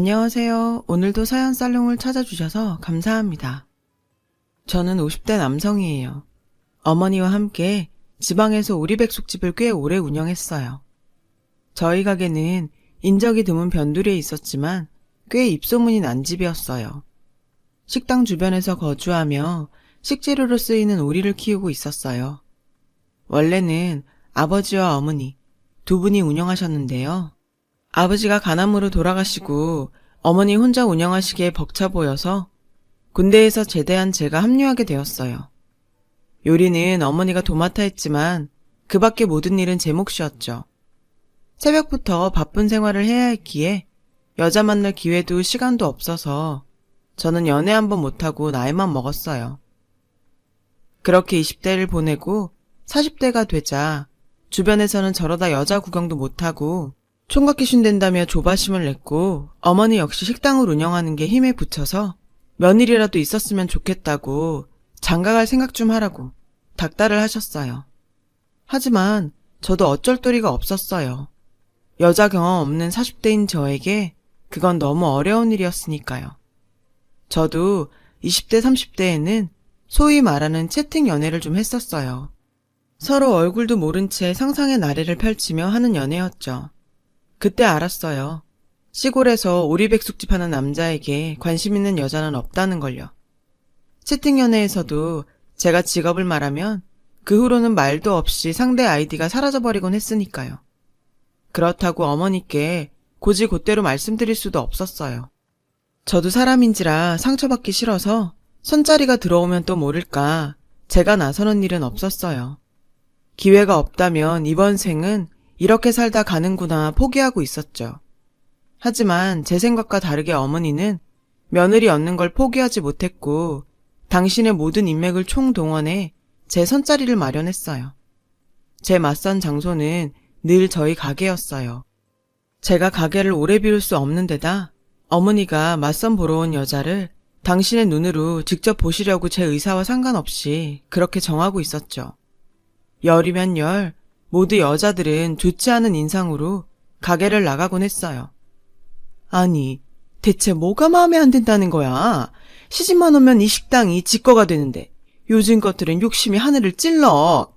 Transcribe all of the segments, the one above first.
안녕하세요. 오늘도 사연 살롱을 찾아주셔서 감사합니다. 저는 50대 남성이에요. 어머니와 함께 지방에서 오리백숙집을 꽤 오래 운영했어요. 저희 가게는 인적이 드문 변두리에 있었지만 꽤 입소문이 난 집이었어요. 식당 주변에서 거주하며 식재료로 쓰이는 오리를 키우고 있었어요. 원래는 아버지와 어머니 두 분이 운영하셨는데요. 아버지가 간암으로 돌아가시고 어머니 혼자 운영하시기에 벅차 보여서 군대에서 제대한 제가 합류하게 되었어요. 요리는 어머니가 도맡아 했지만 그 밖의 모든 일은 제 몫이었죠. 새벽부터 바쁜 생활을 해야 했기에 여자 만날 기회도 시간도 없어서 저는 연애 한번 못하고 나이만 먹었어요. 그렇게 20대를 보내고 40대가 되자 주변에서는 저러다 여자 구경도 못하고 총각 귀신 된다며 조바심을 냈고 어머니 역시 식당을 운영하는 게 힘에 붙여서 며느리라도 있었으면 좋겠다고 장가갈 생각 좀 하라고 닥달을 하셨어요. 하지만 저도 어쩔 도리가 없었어요. 여자 경험 없는 40대인 저에게 그건 너무 어려운 일이었으니까요. 저도 20대, 30대에는 소위 말하는 채팅 연애를 좀 했었어요. 서로 얼굴도 모른 채 상상의 나래를 펼치며 하는 연애였죠. 그때 알았어요. 시골에서 오리백숙집 하는 남자에게 관심 있는 여자는 없다는 걸요. 채팅 연애에서도 제가 직업을 말하면 그 후로는 말도 없이 상대 아이디가 사라져버리곤 했으니까요. 그렇다고 어머니께 고지 곧대로 말씀드릴 수도 없었어요. 저도 사람인지라 상처받기 싫어서 손자리가 들어오면 또 모를까 제가 나서는 일은 없었어요. 기회가 없다면 이번 생은 이렇게 살다 가는구나 포기하고 있었죠. 하지만 제 생각과 다르게 어머니는 며느리 얻는 걸 포기하지 못했고 당신의 모든 인맥을 총동원해 제 손자리를 마련했어요. 제 맞선 장소는 늘 저희 가게였어요. 제가 가게를 오래 비울 수 없는 데다 어머니가 맞선 보러 온 여자를 당신의 눈으로 직접 보시려고 제 의사와 상관없이 그렇게 정하고 있었죠. 열이면 열, 모두 여자들은 좋지 않은 인상으로 가게를 나가곤 했어요. 아니, 대체 뭐가 마음에 안 든다는 거야? 시집만 오면 이 식당이 지거가 되는데 요즘 것들은 욕심이 하늘을 찔러.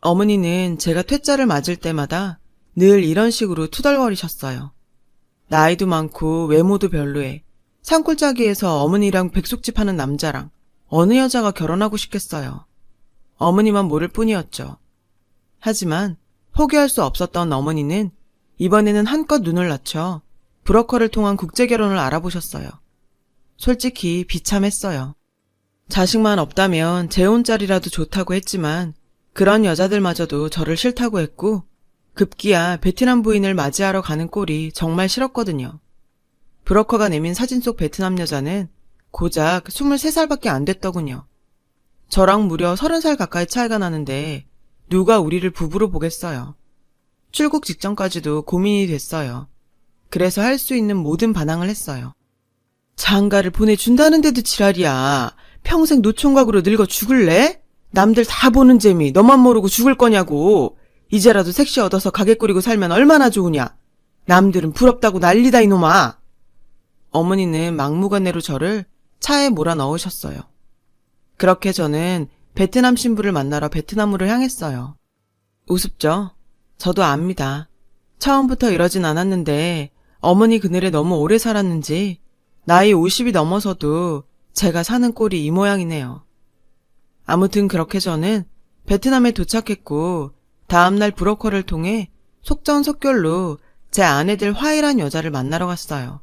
어머니는 제가 퇴짜를 맞을 때마다 늘 이런 식으로 투덜거리셨어요. 나이도 많고 외모도 별로에 산골짜기에서 어머니랑 백숙집 하는 남자랑 어느 여자가 결혼하고 싶겠어요. 어머니만 모를 뿐이었죠. 하지만 포기할 수 없었던 어머니는 이번에는 한껏 눈을 낮춰 브로커를 통한 국제 결혼을 알아보셨어요. 솔직히 비참했어요. 자식만 없다면 재혼 짤이라도 좋다고 했지만 그런 여자들마저도 저를 싫다고 했고 급기야 베트남 부인을 맞이하러 가는 꼴이 정말 싫었거든요. 브로커가 내민 사진 속 베트남 여자는 고작 23살밖에 안 됐더군요. 저랑 무려 30살 가까이 차이가 나는데 누가 우리를 부부로 보겠어요. 출국 직전까지도 고민이 됐어요. 그래서 할 수 있는 모든 반항을 했어요. 장가를 보내준다는데도 지랄이야. 평생 노총각으로 늙어 죽을래? 남들 다 보는 재미 너만 모르고 죽을 거냐고. 이제라도 색시 얻어서 가게 꾸리고 살면 얼마나 좋으냐. 남들은 부럽다고 난리다 이놈아. 어머니는 막무가내로 저를 차에 몰아 넣으셨어요. 그렇게 저는 베트남 신부를 만나러 베트남으로 향했어요. 우습죠? 저도 압니다. 처음부터 이러진 않았는데 어머니 그늘에 너무 오래 살았는지 나이 50이 넘어서도 제가 사는 꼴이 이 모양이네요. 아무튼 그렇게 저는 베트남에 도착했고 다음날 브로커를 통해 속전속결로 제 아내들 화이란 여자를 만나러 갔어요.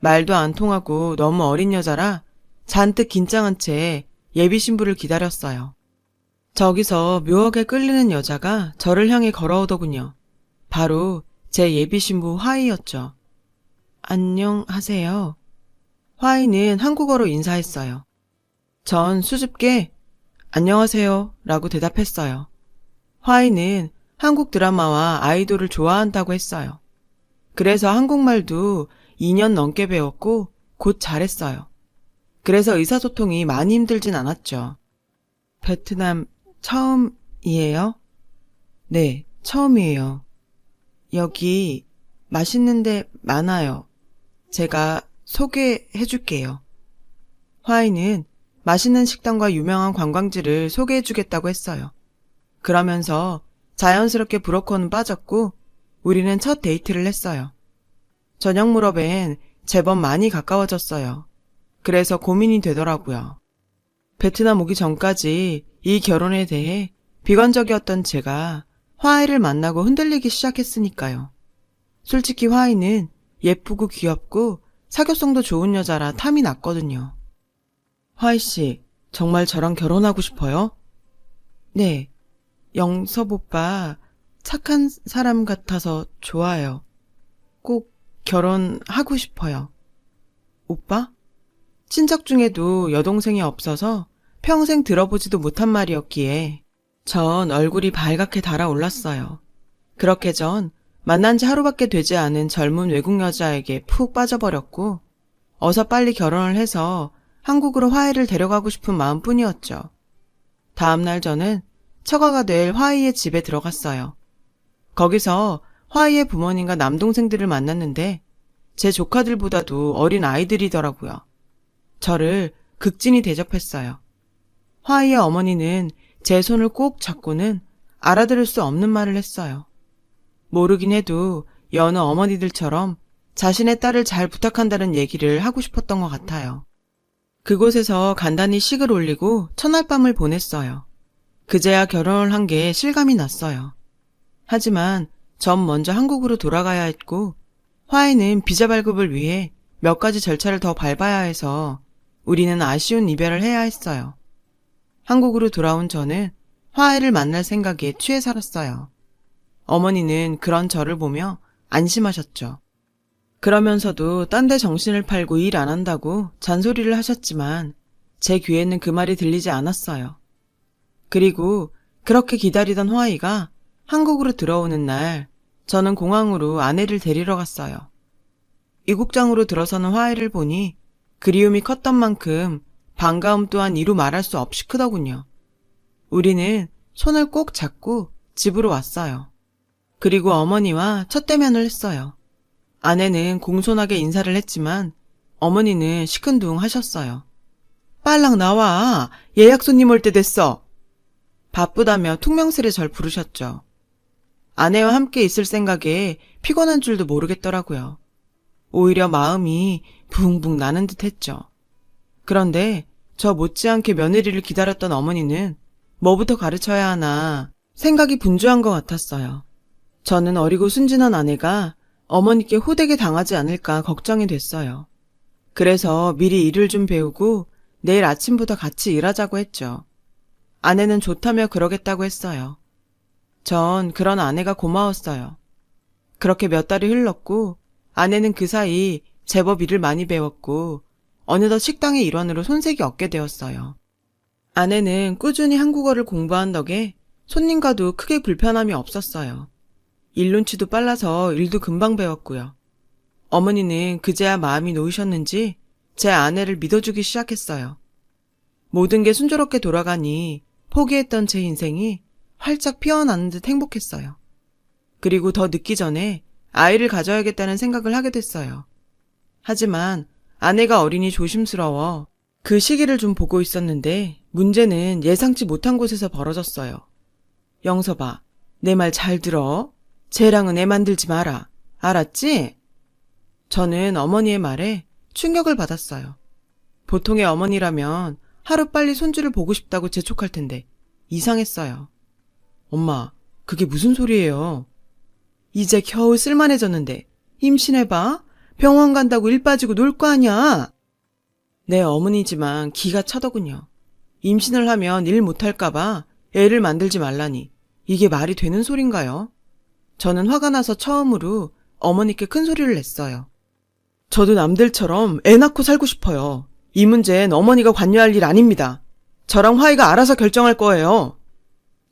말도 안 통하고 너무 어린 여자라 잔뜩 긴장한 채 예비 신부를 기다렸어요. 저기서 묘하게 끌리는 여자가 저를 향해 걸어오더군요. 바로 제 예비 신부 화이였죠. 안녕하세요. 화이는 한국어로 인사했어요. 전 수줍게 안녕하세요 라고 대답했어요. 화이는 한국 드라마와 아이돌을 좋아한다고 했어요. 그래서 한국말도 2년 넘게 배웠고 곧 잘했어요. 그래서 의사소통이 많이 힘들진 않았죠. 베트남 처음이에요? 네, 처음이에요. 여기 맛있는데 많아요. 제가 소개해 줄게요. 화이는 맛있는 식당과 유명한 관광지를 소개해 주겠다고 했어요. 그러면서 자연스럽게 브로커는 빠졌고 우리는 첫 데이트를 했어요. 저녁 무렵엔 제법 많이 가까워졌어요. 그래서 고민이 되더라고요. 베트남 오기 전까지 이 결혼에 대해 비관적이었던 제가 화이를 만나고 흔들리기 시작했으니까요. 솔직히 화이는 예쁘고 귀엽고 사교성도 좋은 여자라 탐이 났거든요. 화이 씨, 정말 저랑 결혼하고 싶어요? 네. 영섭 오빠 착한 사람 같아서 좋아요. 꼭 결혼하고 싶어요. 오빠? 친척 중에도 여동생이 없어서 평생 들어보지도 못한 말이었기에 전 얼굴이 발갛게 달아올랐어요. 그렇게 전 만난 지 하루밖에 되지 않은 젊은 외국 여자에게 푹 빠져버렸고 어서 빨리 결혼을 해서 한국으로 화해를 데려가고 싶은 마음뿐이었죠. 다음날 저는 처가가 될 화이의 집에 들어갔어요. 거기서 화이의 부모님과 남동생들을 만났는데 제 조카들보다도 어린 아이들이더라고요. 저를 극진히 대접했어요. 화이의 어머니는 제 손을 꼭 잡고는 알아들을 수 없는 말을 했어요. 모르긴 해도 여느 어머니들처럼 자신의 딸을 잘 부탁한다는 얘기를 하고 싶었던 것 같아요. 그곳에서 간단히 식을 올리고 첫날 밤을 보냈어요. 그제야 결혼을 한 게 실감이 났어요. 하지만 전 먼저 한국으로 돌아가야 했고 화해는 비자 발급을 위해 몇 가지 절차를 더 밟아야 해서 우리는 아쉬운 이별을 해야 했어요. 한국으로 돌아온 저는 화해를 만날 생각에 취해 살았어요. 어머니는 그런 저를 보며 안심하셨죠. 그러면서도 딴 데 정신을 팔고 일 안 한다고 잔소리를 하셨지만 제 귀에는 그 말이 들리지 않았어요. 그리고 그렇게 기다리던 화이가 한국으로 들어오는 날 저는 공항으로 아내를 데리러 갔어요. 이국장으로 들어서는 화이를 보니 그리움이 컸던 만큼 반가움 또한 이루 말할 수 없이 크더군요. 우리는 손을 꼭 잡고 집으로 왔어요. 그리고 어머니와 첫 대면을 했어요. 아내는 공손하게 인사를 했지만 어머니는 시큰둥 하셨어요. 빨랑 나와. 예약 손님 올 때 됐어. 바쁘다며 퉁명스레 절 부르셨죠. 아내와 함께 있을 생각에 피곤한 줄도 모르겠더라고요. 오히려 마음이 붕붕 나는 듯 했죠. 그런데 저 못지않게 며느리를 기다렸던 어머니는 뭐부터 가르쳐야 하나 생각이 분주한 것 같았어요. 저는 어리고 순진한 아내가 어머니께 호되게 당하지 않을까 걱정이 됐어요. 그래서 미리 일을 좀 배우고 내일 아침부터 같이 일하자고 했죠. 아내는 좋다며 그러겠다고 했어요. 전 그런 아내가 고마웠어요. 그렇게 몇 달이 흘렀고 아내는 그 사이 제법 일을 많이 배웠고 어느덧 식당의 일원으로 손색이 없게 되었어요. 아내는 꾸준히 한국어를 공부한 덕에 손님과도 크게 불편함이 없었어요. 일 눈치도 빨라서 일도 금방 배웠고요. 어머니는 그제야 마음이 놓이셨는지 제 아내를 믿어주기 시작했어요. 모든 게 순조롭게 돌아가니 포기했던 제 인생이 활짝 피어나는 듯 행복했어요. 그리고 더 늦기 전에 아이를 가져야겠다는 생각을 하게 됐어요. 하지만 아내가 어리니 조심스러워 그 시기를 좀 보고 있었는데 문제는 예상치 못한 곳에서 벌어졌어요. 영서봐, 내 말 잘 들어. 쟤랑은 애 만들지 마라. 알았지? 저는 어머니의 말에 충격을 받았어요. 보통의 어머니라면 하루빨리 손주를 보고 싶다고 재촉할 텐데 이상했어요. 엄마, 그게 무슨 소리예요? 이제 겨우 쓸만해졌는데 임신해봐. 병원 간다고 일 빠지고 놀 거 아니야. 내 어머니지만 기가 차더군요. 임신을 하면 일 못할까봐 애를 만들지 말라니 이게 말이 되는 소린가요? 저는 화가 나서 처음으로 어머니께 큰 소리를 냈어요. 저도 남들처럼 애 낳고 살고 싶어요. 이 문제는 어머니가 관여할 일 아닙니다. 저랑 화이가 알아서 결정할 거예요.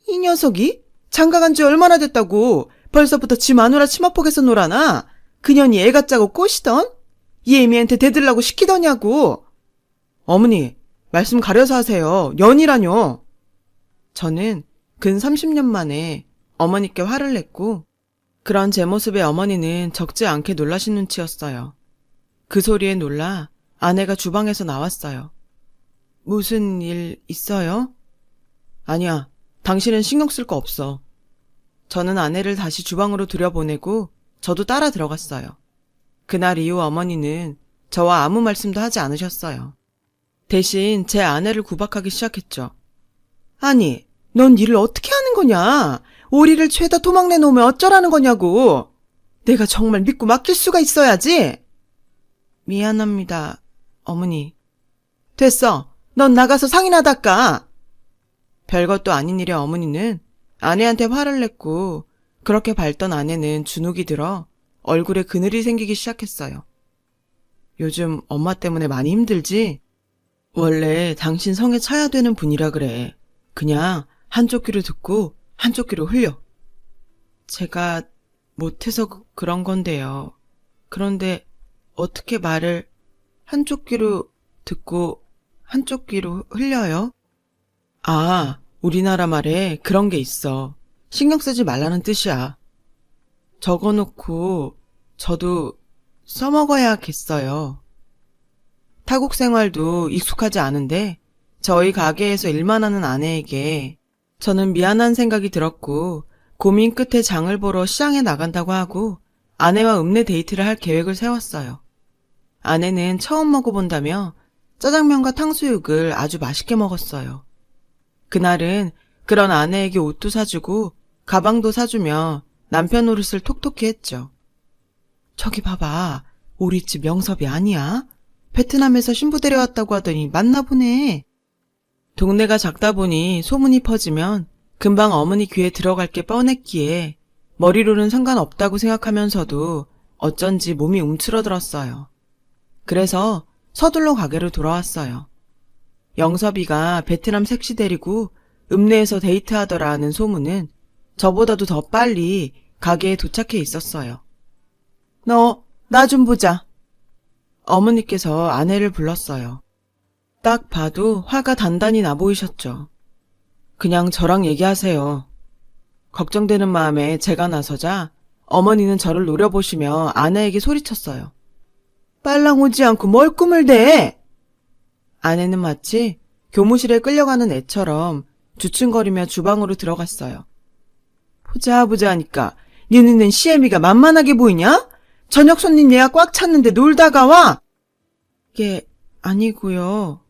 이 녀석이? 장가 간 지 얼마나 됐다고 벌써부터 지 마누라 치마 폭에서 놀아나? 그년이 애가 짜고 꼬시던? 예미한테 대들라고 시키더냐고. 어머니, 말씀 가려서 하세요. 연이라뇨. 저는 근 30년 만에 어머니께 화를 냈고 그런 제 모습에 어머니는 적지 않게 놀라신 눈치였어요. 그 소리에 놀라 아내가 주방에서 나왔어요. 무슨 일 있어요? 아니야. 당신은 신경 쓸 거 없어. 저는 아내를 다시 주방으로 들여보내고 저도 따라 들어갔어요. 그날 이후 어머니는 저와 아무 말씀도 하지 않으셨어요. 대신 제 아내를 구박하기 시작했죠. 아니, 넌 일을 어떻게 하는 거냐? 오리를 죄다 도망내 놓으면 어쩌라는 거냐고. 내가 정말 믿고 맡길 수가 있어야지. 미안합니다, 어머니. 됐어. 넌 나가서 상이나 닦아. 별것도 아닌 일에 어머니는 아내한테 화를 냈고 그렇게 밟던 아내는 주눅이 들어 얼굴에 그늘이 생기기 시작했어요. 요즘 엄마 때문에 많이 힘들지? 원래 당신 성에 차야 되는 분이라 그래. 그냥 한쪽 귀로 듣고 한쪽 귀로 흘려. 제가 못해서 그- 그런 건데요. 그런데 어떻게 말을 한쪽 귀로 듣고 한쪽 귀로 흘려요? 아, 우리나라 말에 그런 게 있어. 신경 쓰지 말라는 뜻이야. 적어놓고 저도 써먹어야겠어요. 타국 생활도 익숙하지 않은데 저희 가게에서 일만 하는 아내에게 저는 미안한 생각이 들었고 고민 끝에 장을 보러 시장에 나간다고 하고 아내와 읍내 데이트를 할 계획을 세웠어요. 아내는 처음 먹어본다며 짜장면과 탕수육을 아주 맛있게 먹었어요. 그날은 그런 아내에게 옷도 사주고 가방도 사주며 남편 노릇을 톡톡히 했죠. 저기 봐봐. 우리 집 명섭이 아니야? 베트남에서 신부 데려왔다고 하더니 맞나 보네. 동네가 작다 보니 소문이 퍼지면 금방 어머니 귀에 들어갈 게 뻔했기에 머리로는 상관없다고 생각하면서도 어쩐지 몸이 움츠러들었어요. 그래서 서둘러 가게로 돌아왔어요. 영섭이가 베트남 색시 데리고 읍내에서 데이트하더라는 소문은 저보다도 더 빨리 가게에 도착해 있었어요. 너, 나 좀 보자. 어머니께서 아내를 불렀어요. 딱 봐도 화가 단단히 나 보이셨죠. 그냥 저랑 얘기하세요. 걱정되는 마음에 제가 나서자 어머니는 저를 노려보시며 아내에게 소리쳤어요. 빨랑 오지 않고 뭘 꿈을 대! 아내는 마치 교무실에 끌려가는 애처럼 주춤거리며 주방으로 들어갔어요. 보자 보자 하니까 네 눈엔 시애미가 만만하게 보이냐? 저녁 손님 예약 꽉 찼는데 놀다가 와! 이게 아니고요.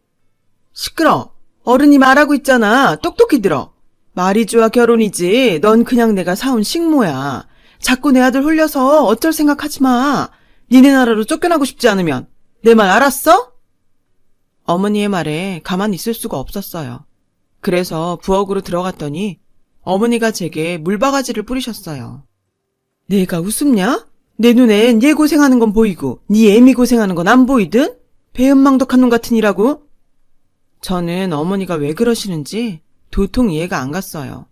시끄러. 어른이 말하고 있잖아. 똑똑히 들어. 말이 좋아 결혼이지. 넌 그냥 내가 사온 식모야. 자꾸 내 아들 홀려서 어쩔 생각하지 마. 니네 나라로 쫓겨나고 싶지 않으면. 내 말 알았어? 어머니의 말에 가만히 있을 수가 없었어요. 그래서 부엌으로 들어갔더니 어머니가 제게 물바가지를 뿌리셨어요. 내가 웃음냐? 내 눈엔 얘 고생하는 건 보이고 네 애미 고생하는 건 안 보이든? 배은망덕한 놈 같은 이라고? 저는 어머니가 왜 그러시는지 도통 이해가 안 갔어요.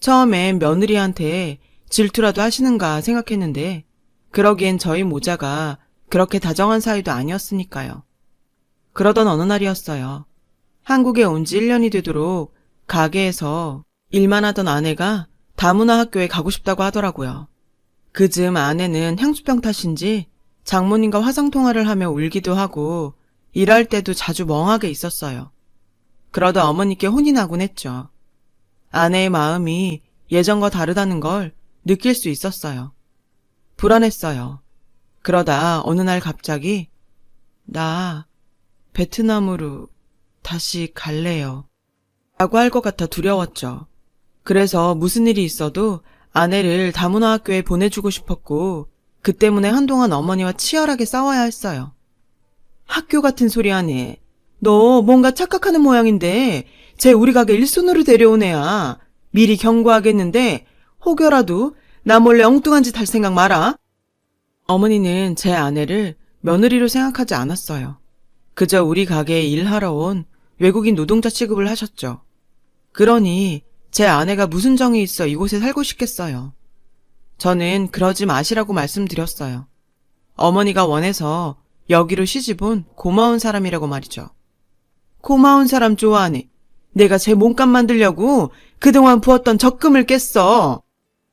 처음엔 며느리한테 질투라도 하시는가 생각했는데 그러기엔 저희 모자가 그렇게 다정한 사이도 아니었으니까요. 그러던 어느 날이었어요. 한국에 온 지 1년이 되도록 가게에서 일만 하던 아내가 다문화 학교에 가고 싶다고 하더라고요. 그 즈음 아내는 향수병 탓인지 장모님과 화상통화를 하며 울기도 하고 일할 때도 자주 멍하게 있었어요. 그러다 어머니께 혼이 나곤 했죠. 아내의 마음이 예전과 다르다는 걸 느낄 수 있었어요. 불안했어요. 그러다 어느 날 갑자기 나 베트남으로 다시 갈래요. 라고 할 것 같아 두려웠죠. 그래서 무슨 일이 있어도 아내를 다문화 학교에 보내주고 싶었고 그 때문에 한동안 어머니와 치열하게 싸워야 했어요. 학교 같은 소리 하네. 너 뭔가 착각하는 모양인데 쟤 우리 가게 일손으로 데려온 애야. 미리 경고하겠는데 혹여라도 나 몰래 엉뚱한 짓 할 생각 마라. 어머니는 제 아내를 며느리로 생각하지 않았어요. 그저 우리 가게에 일하러 온 외국인 노동자 취급을 하셨죠. 그러니 제 아내가 무슨 정이 있어 이곳에 살고 싶겠어요. 저는 그러지 마시라고 말씀드렸어요. 어머니가 원해서 여기로 시집 온 고마운 사람이라고 말이죠. 고마운 사람 좋아하네. 내가 제 몸값 만들려고 그동안 부었던 적금을 깼어.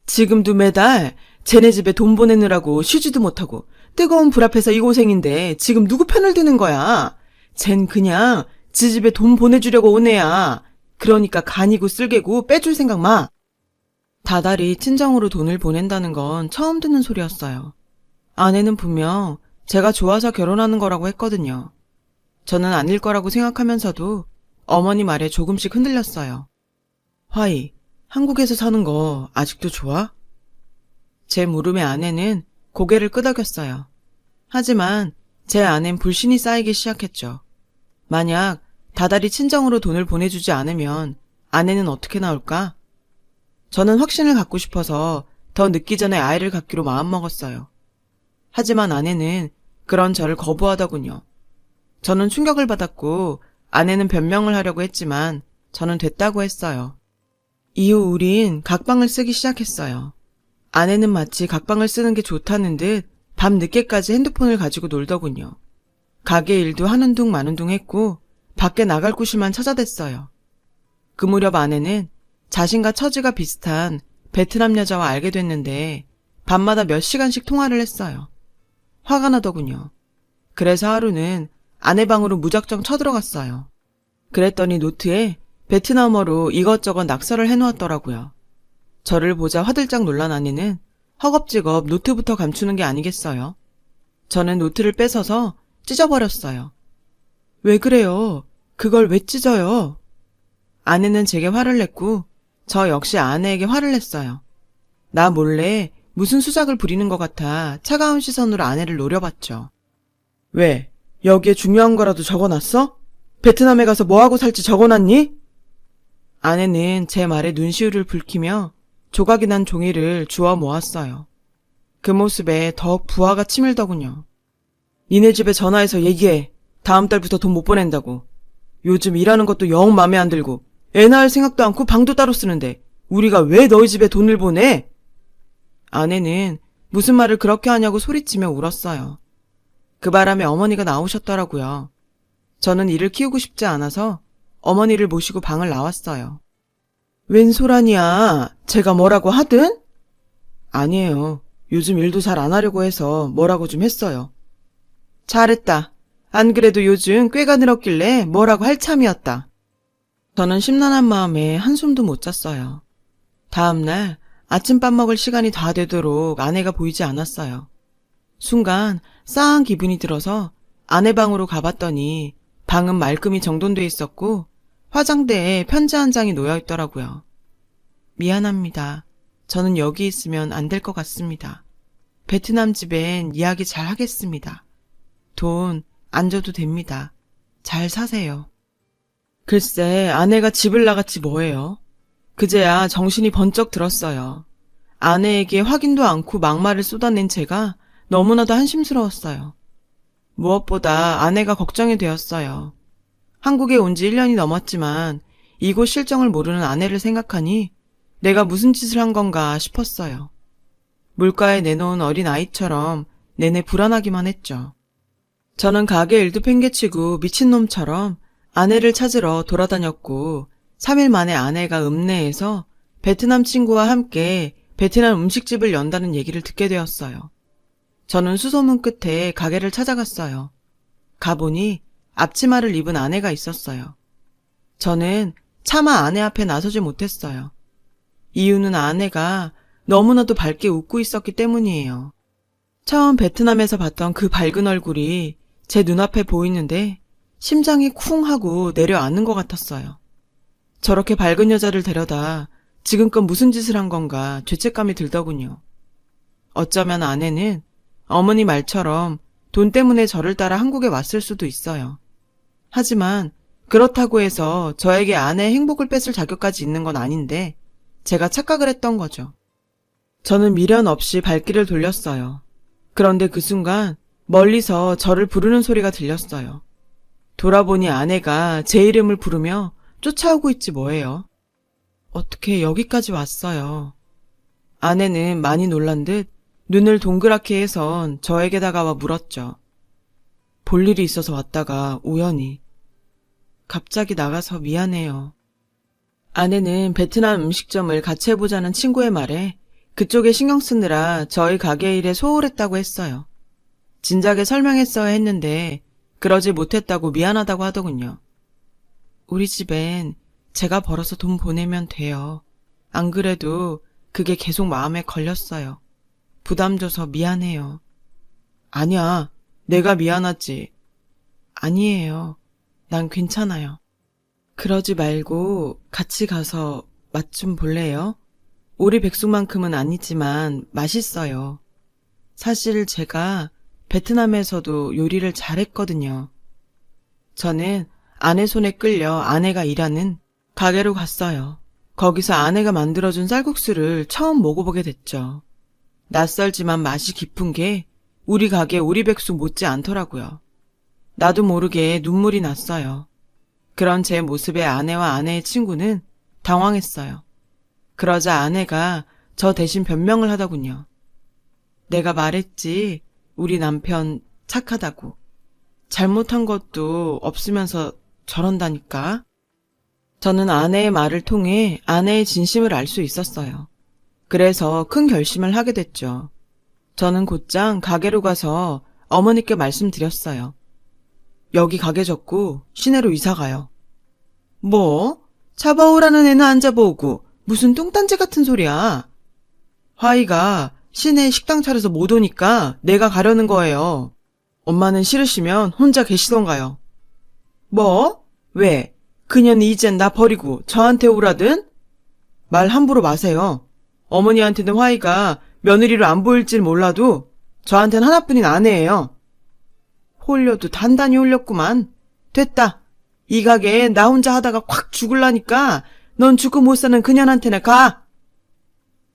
지금도 매달 쟤네 집에 돈 보내느라고 쉬지도 못하고 뜨거운 불 앞에서 이 고생인데 지금 누구 편을 드는 거야? 쟨 그냥 지 집에 돈 보내주려고 온 애야. 그러니까 간이고 쓸개고 빼줄 생각 마. 다달이 친정으로 돈을 보낸다는 건 처음 듣는 소리였어요. 아내는 분명 제가 좋아서 결혼하는 거라고 했거든요. 저는 아닐 거라고 생각하면서도 어머니 말에 조금씩 흔들렸어요. 화이, 한국에서 사는 거 아직도 좋아? 제 물음에 아내는 고개를 끄덕였어요. 하지만 제 안엔 불신이 쌓이기 시작했죠. 만약 다달이 친정으로 돈을 보내주지 않으면 아내는 어떻게 나올까? 저는 확신을 갖고 싶어서 더 늦기 전에 아이를 갖기로 마음먹었어요. 하지만 아내는 그런 저를 거부하더군요. 저는 충격을 받았고 아내는 변명을 하려고 했지만 저는 됐다고 했어요. 이후 우린 각방을 쓰기 시작했어요. 아내는 마치 각방을 쓰는 게 좋다는 듯 밤 늦게까지 핸드폰을 가지고 놀더군요. 가게 일도 하는 둥 마는 둥 했고 밖에 나갈 곳이만 찾아댔어요. 그 무렵 아내는 자신과 처지가 비슷한 베트남 여자와 알게 됐는데 밤마다 몇 시간씩 통화를 했어요. 화가 나더군요. 그래서 하루는 아내 방으로 무작정 쳐들어갔어요. 그랬더니 노트에 베트남어로 이것저것 낙서를 해놓았더라고요. 저를 보자 화들짝 놀란 아내는 허겁지겁 노트부터 감추는 게 아니겠어요. 저는 노트를 뺏어서 찢어버렸어요. 왜 그래요? 그걸 왜 찢어요? 아내는 제게 화를 냈고 저 역시 아내에게 화를 냈어요. 나 몰래 무슨 수작을 부리는 것 같아 차가운 시선으로 아내를 노려봤죠. 왜? 여기에 중요한 거라도 적어놨어? 베트남에 가서 뭐하고 살지 적어놨니? 아내는 제 말에 눈시울을 붉히며 조각이 난 종이를 주워 모았어요. 그 모습에 더욱 부하가 치밀더군요. 니네 집에 전화해서 얘기해. 다음 달부터 돈 못 보낸다고. 요즘 일하는 것도 영 맘에 안 들고 애 낳을 생각도 않고 방도 따로 쓰는데 우리가 왜 너희 집에 돈을 보내? 아내는 무슨 말을 그렇게 하냐고 소리치며 울었어요. 그 바람에 어머니가 나오셨더라고요. 저는 이를 키우고 싶지 않아서 어머니를 모시고 방을 나왔어요. 웬 소란이야. 제가 뭐라고 하든? 아니에요. 요즘 일도 잘 안 하려고 해서 뭐라고 좀 했어요. 잘했다. 안 그래도 요즘 꾀가 늘었길래 뭐라고 할 참이었다. 저는 심란한 마음에 한숨도 못 잤어요. 다음날 아침밥 먹을 시간이 다 되도록 아내가 보이지 않았어요. 순간 싸한 기분이 들어서 아내 방으로 가봤더니 방은 말끔히 정돈돼 있었고 화장대에 편지 한 장이 놓여 있더라고요. 미안합니다. 저는 여기 있으면 안 될 것 같습니다. 베트남 집엔 이야기 잘 하겠습니다. 돈 안 줘도 됩니다. 잘 사세요. 글쎄, 아내가 집을 나갔지 뭐예요. 그제야 정신이 번쩍 들었어요. 아내에게 확인도 않고 막말을 쏟아낸 제가 너무나도 한심스러웠어요. 무엇보다 아내가 걱정이 되었어요. 한국에 온 지 1년이 넘었지만 이곳 실정을 모르는 아내를 생각하니 내가 무슨 짓을 한 건가 싶었어요. 물가에 내놓은 어린 아이처럼 내내 불안하기만 했죠. 저는 가게 일도 팽개치고 미친놈처럼 아내를 찾으러 돌아다녔고 3일 만에 아내가 읍내에서 베트남 친구와 함께 베트남 음식집을 연다는 얘기를 듣게 되었어요. 저는 수소문 끝에 가게를 찾아갔어요. 가보니 앞치마를 입은 아내가 있었어요. 저는 차마 아내 앞에 나서지 못했어요. 이유는 아내가 너무나도 밝게 웃고 있었기 때문이에요. 처음 베트남에서 봤던 그 밝은 얼굴이 제 눈앞에 보이는데 심장이 쿵 하고 내려앉는 것 같았어요. 저렇게 밝은 여자를 데려다 지금껏 무슨 짓을 한 건가 죄책감이 들더군요. 어쩌면 아내는 어머니 말처럼 돈 때문에 저를 따라 한국에 왔을 수도 있어요. 하지만 그렇다고 해서 저에게 아내의 행복을 뺏을 자격까지 있는 건 아닌데 제가 착각을 했던 거죠. 저는 미련 없이 발길을 돌렸어요. 그런데 그 순간 멀리서 저를 부르는 소리가 들렸어요. 돌아보니 아내가 제 이름을 부르며 쫓아오고 있지 뭐예요. 어떻게 여기까지 왔어요. 아내는 많이 놀란 듯 눈을 동그랗게 해선 저에게 다가와 물었죠. 볼 일이 있어서 왔다가 우연히. 갑자기 나가서 미안해요. 아내는 베트남 음식점을 같이 해보자는 친구의 말에 그쪽에 신경 쓰느라 저희 가게 일에 소홀했다고 했어요. 진작에 설명했어야 했는데 그러지 못했다고 미안하다고 하더군요. 우리 집엔 제가 벌어서 돈 보내면 돼요. 안 그래도 그게 계속 마음에 걸렸어요. 부담 줘서 미안해요. 아니야, 내가 미안하지. 아니에요. 난 괜찮아요. 그러지 말고 같이 가서 맛 좀 볼래요? 오리 백숙만큼은 아니지만 맛있어요. 사실 제가 베트남에서도 요리를 잘했거든요. 저는 아내 손에 끌려 아내가 일하는 가게로 갔어요. 거기서 아내가 만들어준 쌀국수를 처음 먹어보게 됐죠. 낯설지만 맛이 깊은 게 우리 가게 오리백숙 못지 않더라고요. 나도 모르게 눈물이 났어요. 그런 제 모습에 아내와 아내의 친구는 당황했어요. 그러자 아내가 저 대신 변명을 하더군요. 내가 말했지, 우리 남편 착하다고. 잘못한 것도 없으면서 저런다니까. 저는 아내의 말을 통해 아내의 진심을 알 수 있었어요. 그래서 큰 결심을 하게 됐죠. 저는 곧장 가게로 가서 어머니께 말씀드렸어요. 여기 가게 접고 시내로 이사 가요. 뭐? 잡아오라는 애는 안 잡아오고 무슨 뚱딴지 같은 소리야. 화이가 시내에 식당 차려서 못 오니까 내가 가려는 거예요. 엄마는 싫으시면 혼자 계시던가요. 뭐? 왜? 그년이 이젠 나 버리고 저한테 오라든? 말 함부로 마세요. 어머니한테는 화이가 며느리로 안 보일지 몰라도 저한텐 하나뿐인 아내예요. 홀려도 단단히 홀렸구만. 됐다. 이 가게에 나 혼자 하다가 콱 죽을라니까 넌 죽고 못 사는 그년한테나 가.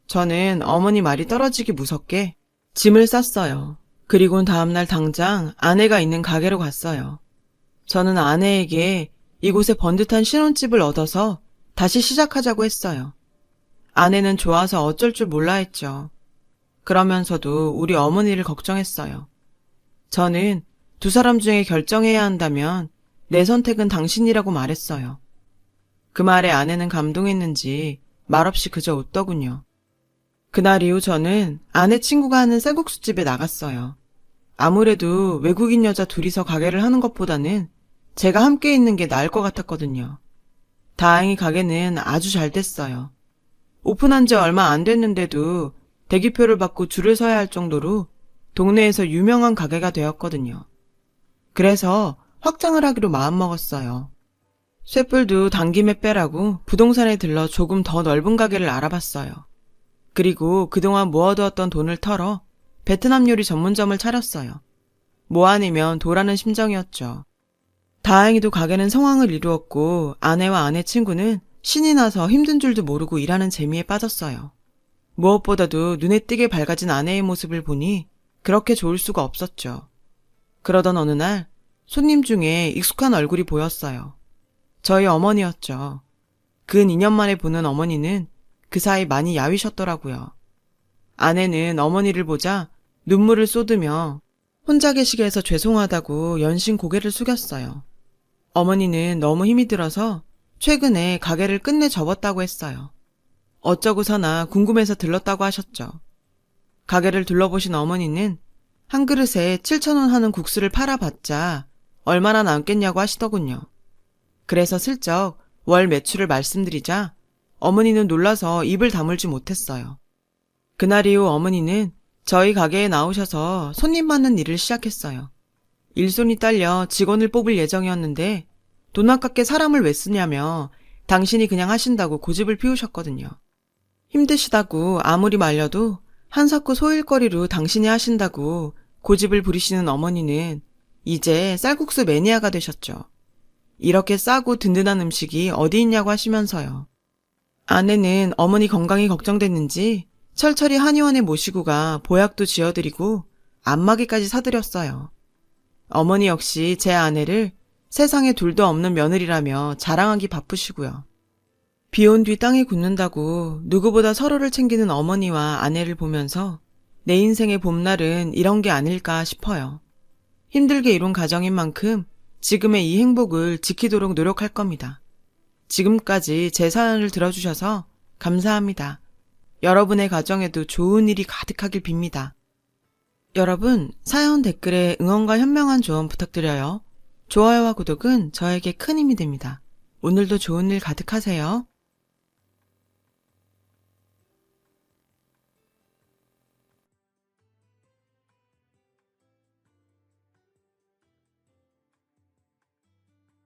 저는 어머니 말이 떨어지기 무섭게 짐을 쌌어요. 그리고 다음날 당장 아내가 있는 가게로 갔어요. 저는 아내에게 이곳에 번듯한 신혼집을 얻어서 다시 시작하자고 했어요. 아내는 좋아서 어쩔 줄 몰라 했죠. 그러면서도 우리 어머니를 걱정했어요. 저는 두 사람 중에 결정해야 한다면 내 선택은 당신이라고 말했어요. 그 말에 아내는 감동했는지 말없이 그저 웃더군요. 그날 이후 저는 아내 친구가 하는 쌀국수집에 나갔어요. 아무래도 외국인 여자 둘이서 가게를 하는 것보다는 제가 함께 있는 게 나을 것 같았거든요. 다행히 가게는 아주 잘 됐어요. 오픈한 지 얼마 안 됐는데도 대기표를 받고 줄을 서야 할 정도로 동네에서 유명한 가게가 되었거든요. 그래서 확장을 하기로 마음먹었어요. 쇳불도 당김에 빼라고 부동산에 들러 조금 더 넓은 가게를 알아봤어요. 그리고 그동안 모아두었던 돈을 털어 베트남 요리 전문점을 차렸어요. 뭐 아니면 도라는 심정이었죠. 다행히도 가게는 성황을 이루었고 아내와 아내 친구는 신이 나서 힘든 줄도 모르고 일하는 재미에 빠졌어요. 무엇보다도 눈에 띄게 밝아진 아내의 모습을 보니 그렇게 좋을 수가 없었죠. 그러던 어느 날 손님 중에 익숙한 얼굴이 보였어요. 저희 어머니였죠. 근 2년 만에 보는 어머니는 그 사이 많이 야위셨더라고요. 아내는 어머니를 보자 눈물을 쏟으며 혼자 계시게 해서 죄송하다고 연신 고개를 숙였어요. 어머니는 너무 힘이 들어서 최근에 가게를 끝내 접었다고 했어요. 어쩌고서나 궁금해서 들렀다고 하셨죠. 가게를 둘러보신 어머니는 한 그릇에 7천원 하는 국수를 팔아봤자 얼마나 남겠냐고 하시더군요. 그래서 슬쩍 월 매출을 말씀드리자 어머니는 놀라서 입을 다물지 못했어요. 그날 이후 어머니는 저희 가게에 나오셔서 손님 맞는 일을 시작했어요. 일손이 딸려 직원을 뽑을 예정이었는데 돈 아깝게 사람을 왜 쓰냐며 당신이 그냥 하신다고 고집을 피우셨거든요. 힘드시다고 아무리 말려도 한사코 소일거리로 당신이 하신다고 고집을 부리시는 어머니는 이제 쌀국수 매니아가 되셨죠. 이렇게 싸고 든든한 음식이 어디 있냐고 하시면서요. 아내는 어머니 건강이 걱정됐는지 철철이 한의원에 모시고 가 보약도 지어드리고 안마기까지 사드렸어요. 어머니 역시 제 아내를 세상에 둘도 없는 며느리라며 자랑하기 바쁘시고요. 비온 뒤 땅에 굳는다고 누구보다 서로를 챙기는 어머니와 아내를 보면서 내 인생의 봄날은 이런 게 아닐까 싶어요. 힘들게 이룬 가정인 만큼 지금의 이 행복을 지키도록 노력할 겁니다. 지금까지 제 사연을 들어주셔서 감사합니다. 여러분의 가정에도 좋은 일이 가득하길 빕니다. 여러분, 사연 댓글에 응원과 현명한 조언 부탁드려요. 좋아요와 구독은 저에게 큰 힘이 됩니다. 오늘도 좋은 일 가득하세요.